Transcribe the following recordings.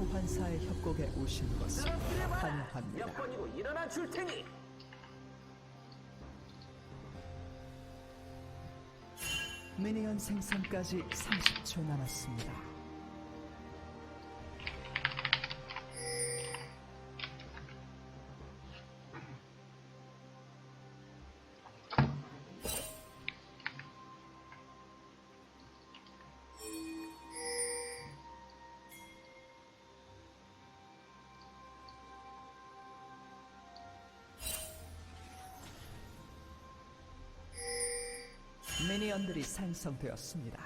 소환사의 협곡에 오신 것을 환영합니다. 몇 번이고 일어나 줄 테니 미니언 생성까지 30초 남았습니다. 미니언들이 생성되었습니다.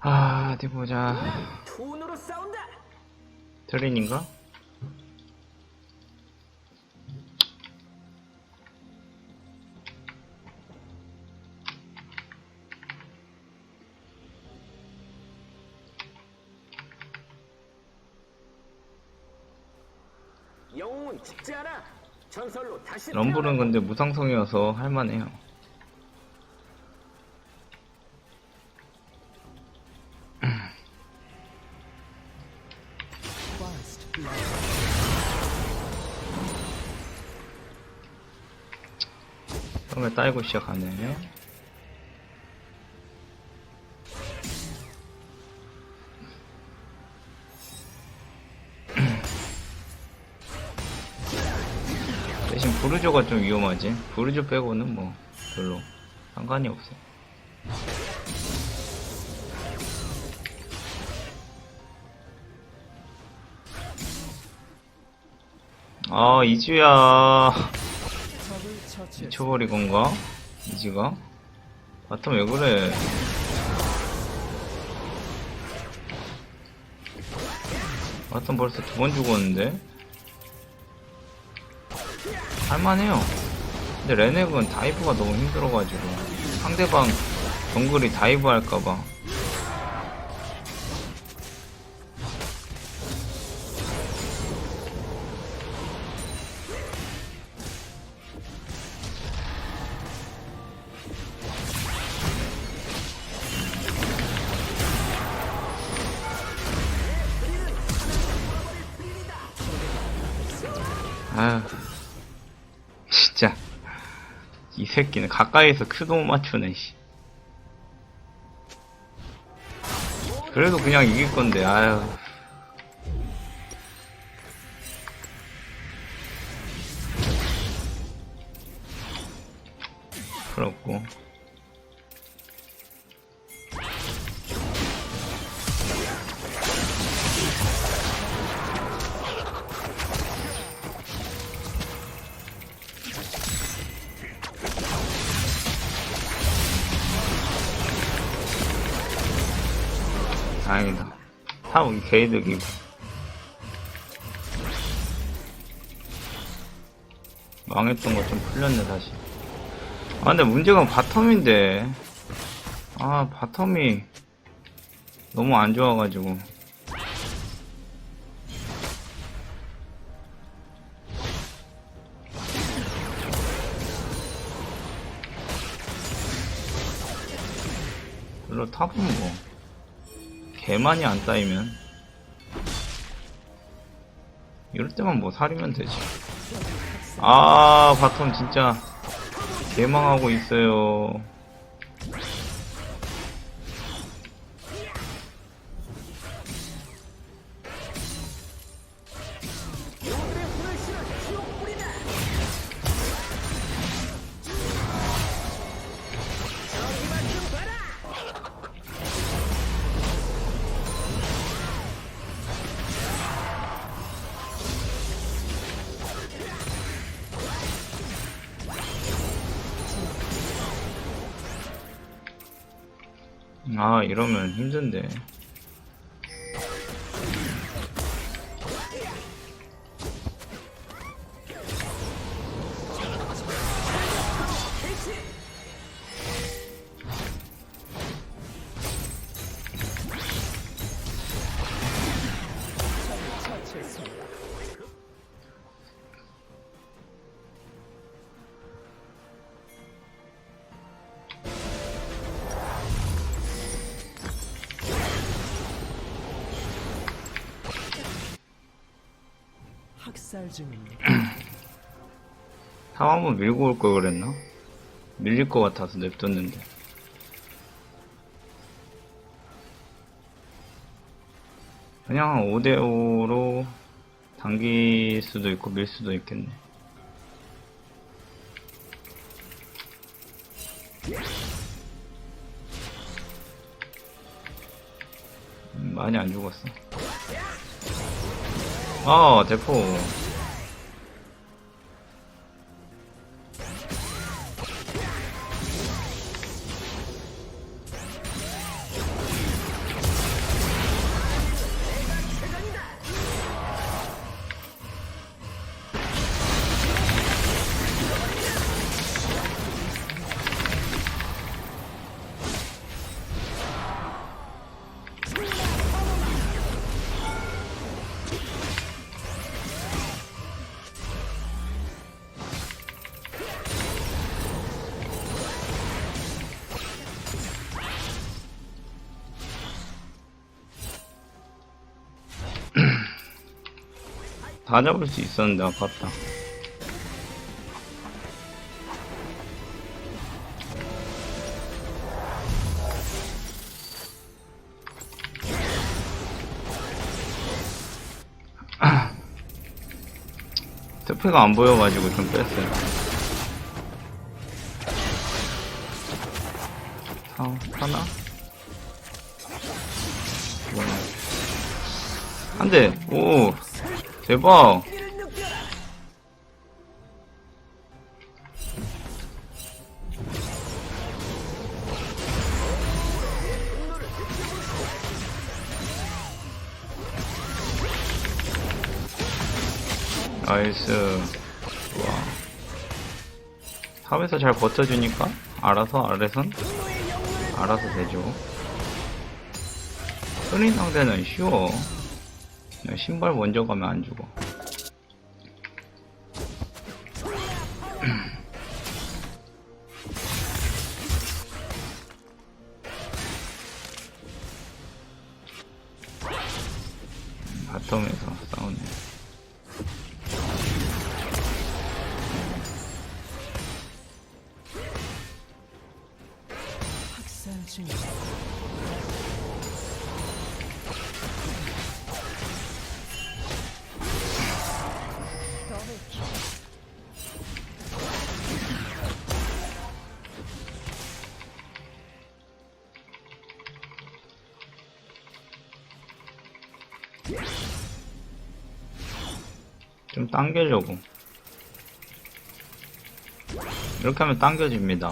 아, 어디 보자. 싸운다. 트레인인가? 럼블은 근데 무상성이어서 할만해요. 처음에 따이고 시작하네. 대 부르조가 좀 위험하지. 부르조 빼고는 뭐 별로 상관이 없어. 아 이주야. 미쳐버리 건가? 이지가? 바텀 왜 그래? 바텀 벌써 두 번 죽었는데? 할만해요. 근데 레넥은 다이브가 너무 힘들어가지고 상대방 정글이 다이브 할까봐 새끼는 가까이서 큐도 못 맞추네 씨. 그래도 그냥 이길 건데 아휴 부럽고 탑은 개이득이고 망했던 거 좀 풀렸네 다시 아 근데 문제가 바텀인데. 아 바텀이 너무 안 좋아가지고. 별로 탑은 뭐 개만이 안 쌓이면 이럴 때만 뭐 살이면 되지. 아 바텀 진짜 개망하고 있어요 아 이러면 힘든데 학살 중입니다. 탑 한번 밀고 올 걸 그랬나? 밀릴 것 같아서 냅뒀는데. 그냥 5대5로 당길 수도 있고 밀 수도 있겠네. 음, 많이 안 죽었어. 아, 대포. 다 잡을 수 있었는데 아깝다. 대패가 안 보여가지고 좀 뺐어요. 사, 하나? 한 대! 오! 대박! 나이스. 좋아. 탑에서 잘 버텨주니까 알아서 아래선 알아서 되죠. 흔히 상대는 쉬워. 신발 먼저 가면 안 죽어. 당겨려고. 이렇게 하면 당겨집니다.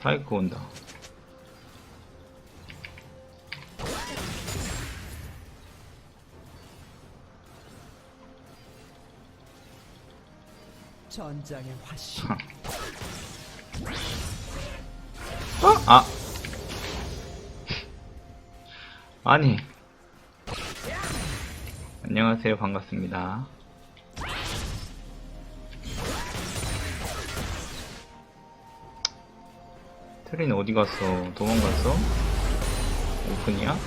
파이크 온다. 전장의 화신. 어? 아. 아니. 안녕하세요. 반갑습니다. 트린 어디 갔어? 도망갔어? 오픈이야?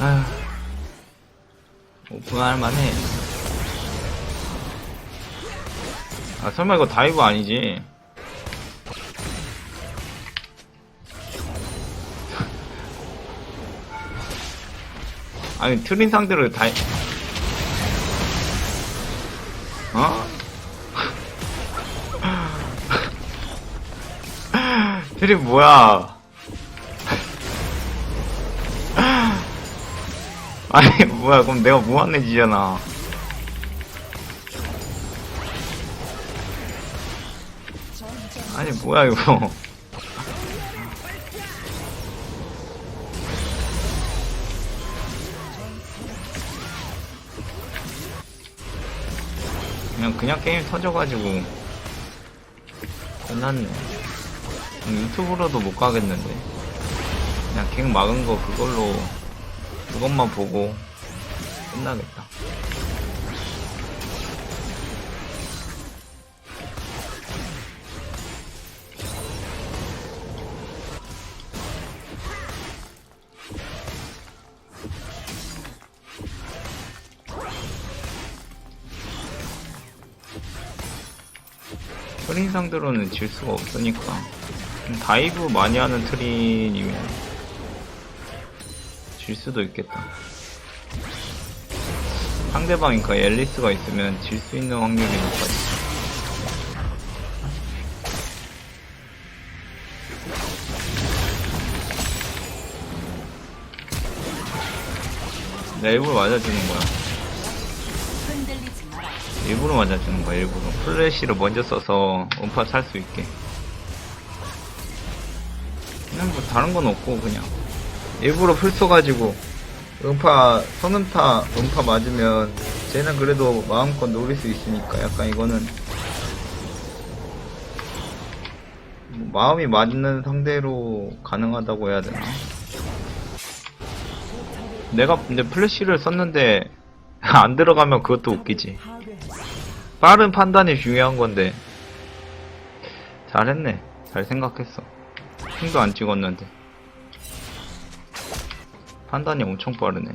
아휴. 오픈할 만해. 아, 설마 이거 다이브 아니지? 아니, 트린 상대로 다이, 어? 트린 뭐야? 아니, 뭐야, 그럼 내가 무한해지잖아. 아니 뭐야 이거. 그냥 그냥 게임 터져가지고 끝났네. 유튜브로도 못 가겠는데. 그냥 갱 막은 거 그걸로 그것만 보고 끝나겠다 트린 상대로는 질 수가 없으니까. 음, 다이브 많이 하는 트린이면 질 수도 있겠다. 상대방이 그 앨리스가 있으면 질 수 있는 확률이 높아지. 내가 일부러 맞아주는 거야. 일부러 맞아주는 거야, 일부러. 플래시를 먼저 써서 음파 찰수 있게. 그냥 뭐 다른 건 없고, 그냥. 일부러 풀 써가지고, 음파, 선음타, 음파 맞으면, 쟤는 그래도 마음껏 노릴 수 있으니까, 약간 이거는, 뭐 마음이 맞는 상대로 가능하다고 해야 되나? 내가 근데 플래시를 썼는데, 안 들어가면 그것도 웃기지. 빠른 판단이 중요한 건데. 잘했네. 잘 생각했어. 힘도 안 찍었는데. 판단이 엄청 빠르네.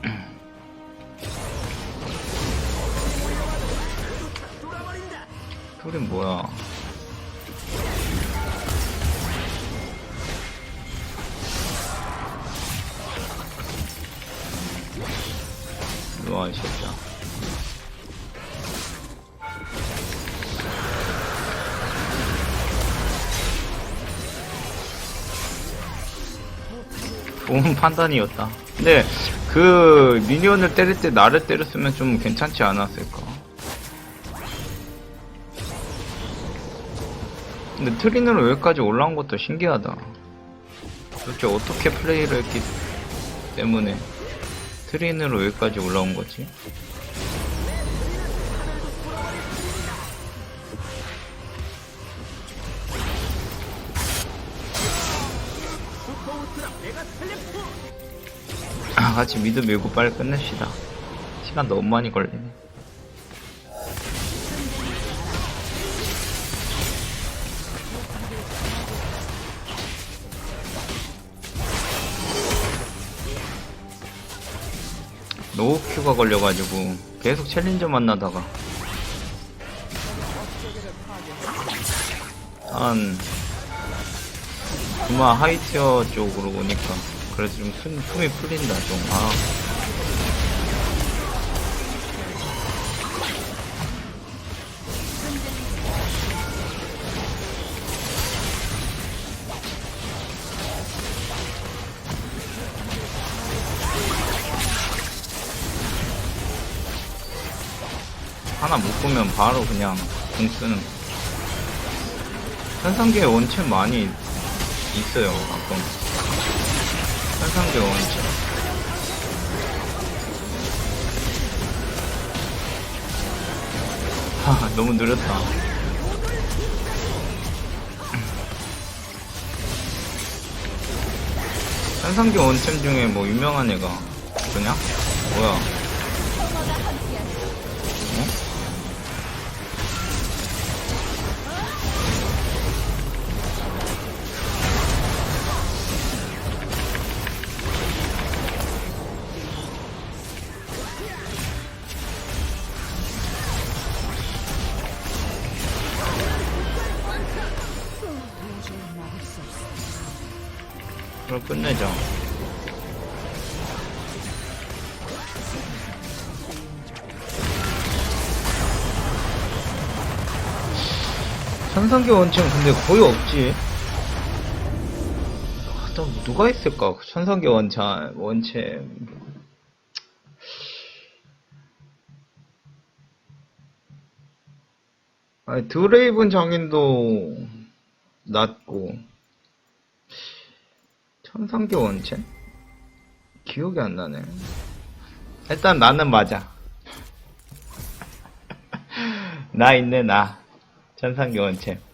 둘이 뭐야 와 이 새끼야 좋은 판단이었다. 근데 그 미니언을 때릴 때 나를 때렸으면 좀 괜찮지 않았을까? 근데 트린으로 여기까지 올라온 것도 신기하다. 도대체 어떻게 플레이를 했기 때문에 트린으로 여기까지 올라온 거지? 아, 같이 미드 밀고 빨리 끝냅시다. 시간 너무 많이 걸리네. 노우 큐가 걸려가지고 계속 챌린저 만나다가 한 그마 하이티어 쪽으로 오니까 그래서 좀 숨, 숨이 풀린다 좀 아. 하나 묶으면 바로 그냥 공 쓰는 거. 현상계 원챔 많이 있어요 가끔. 현상계 원챔. 하 너무 느렸다. 현상계 원챔 중에 뭐 유명한 애가 그냥 뭐야 천상계 원챔 근데 거의 없지. 아, 또 누가 있을까? 천상계 원챔, 원챔. 아니, 드레이븐 장인도 낮고. 천상계 원챔? 기억이 안 나네. 일단 나는 맞아. 나 있네, 나. 천상계 원챔.